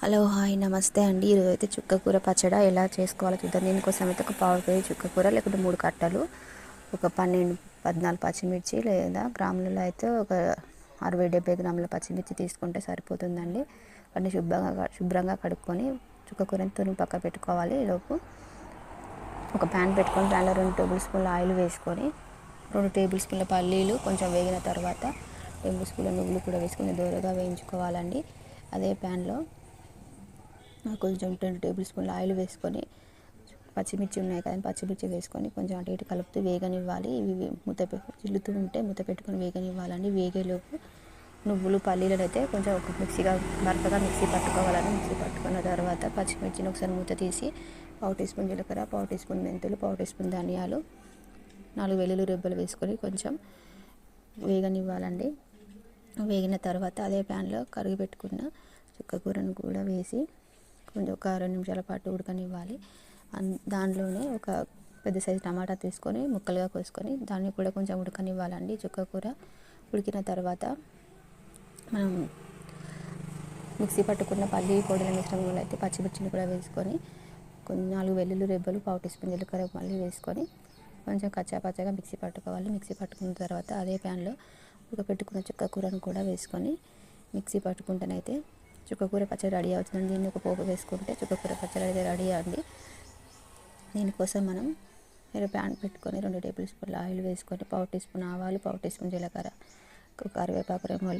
Hello hi నమస్తే అండి. ఈరోజు అయితే చుక్కకూర పచ్చడా ఎలా చేసుకోవాలో చూద్దాం. దీనికోసం అయితే ఒక పావు కేజీ చుక్కకూర లేకుంటే మూడు కట్టలు ఒక పన్నెండు పద్నాలుగు పచ్చిమిర్చి లేదా గ్రాములలో అయితే ఒక అరవై డెబ్బై గ్రాముల పచ్చిమిర్చి తీసుకుంటే సరిపోతుందండి. వాటిని శుభ్రంగా శుభ్రంగా కడుక్కొని చుక్కకూరని తురిమి పక్క పెట్టుకోవాలి. లోపు ఒక ప్యాన్ పెట్టుకొని దానిలో రెండు టేబుల్ స్పూన్ల ఆయిల్ వేసుకొని రెండు టేబుల్ స్పూన్ల పల్లీలు కొంచెం వేగిన తర్వాత టేబుల్ స్పూన్ల నువ్వులు కూడా వేసుకొని దూరగా వేయించుకోవాలండి. అదే ప్యాన్లో కొంచెం రెండు టేబుల్ స్పూన్ల ఆయిల్ వేసుకొని పచ్చిమిర్చి ఉన్నాయి కదా పచ్చిమిర్చి వేసుకొని కొంచెం అటు ఇటు కలుపుతూ వేగనివ్వాలి. ఇవి మూత చిల్లుతూ ఉంటే మూత పెట్టుకొని వేగనివ్వాలండి. వేగేలోపు నువ్వులు పల్లీలను అయితే కొంచెం ఒక మిక్సీగా మరకగా మిక్సీ పట్టుకోవాలని మిక్సీ పట్టుకున్న తర్వాత పచ్చిమిర్చిని ఒకసారి మూత తీసి పావు టీ స్పూన్ జీలకర్ర పావు టీ స్పూన్ మెంతులు పావు టీ స్పూన్ ధనియాలు నాలుగు వెల్లుల్లి రెబ్బలు వేసుకొని కొంచెం వేగనివ్వాలండి. వేగిన తర్వాత అదే ప్యాన్లో కరిగి పెట్టుకున్న చుక్కకూరను కూడా వేసి కొంచెం ఒక రెండు నిమిషాల పాటు ఉడకనివ్వాలి. దానిలోనే ఒక పెద్ద సైజు టమాటా తీసుకొని ముక్కలుగా కోసుకొని దాన్ని కూడా కొంచెం ఉడకనివ్వాలండి. చుక్కకూర ఉడికిన తర్వాత మనం మిక్సీ పట్టుకున్న పల్లి పొడిల మిశ్రమంలో అయితే పచ్చిమిర్చిని కూడా వేసుకొని కొన్ని నాలుగు వెల్లుల్లి రెబ్బలు పావు టీ స్పూన్ జీలకర్ర మళ్ళీ వేసుకొని కొంచెం కచ్చాపచ్చగా మిక్సీ పట్టుకోవాలి. మిక్సీ పట్టుకున్న తర్వాత అదే ప్యాన్లో ఉడకపెట్టుకున్న చుక్క కూరను కూడా వేసుకొని మిక్సీ పట్టుకుంటేనైతే చుక్కకూర పచ్చడి రెడీ అవుతుంది దీన్ని ఒక పోపు వేసుకుంటే చుక్కకూర పచ్చడి అయితే రెడీ అండి. దీనికోసం మనం మీరు ప్యాన్ పెట్టుకొని రెండు టేబుల్ స్పూన్ల ఆయిల్ వేసుకొని పావు టీ స్పూన్ ఆవాలు పావు టీ స్పూన్ జీలకర్ర కరివేపాకు రెమ్మలు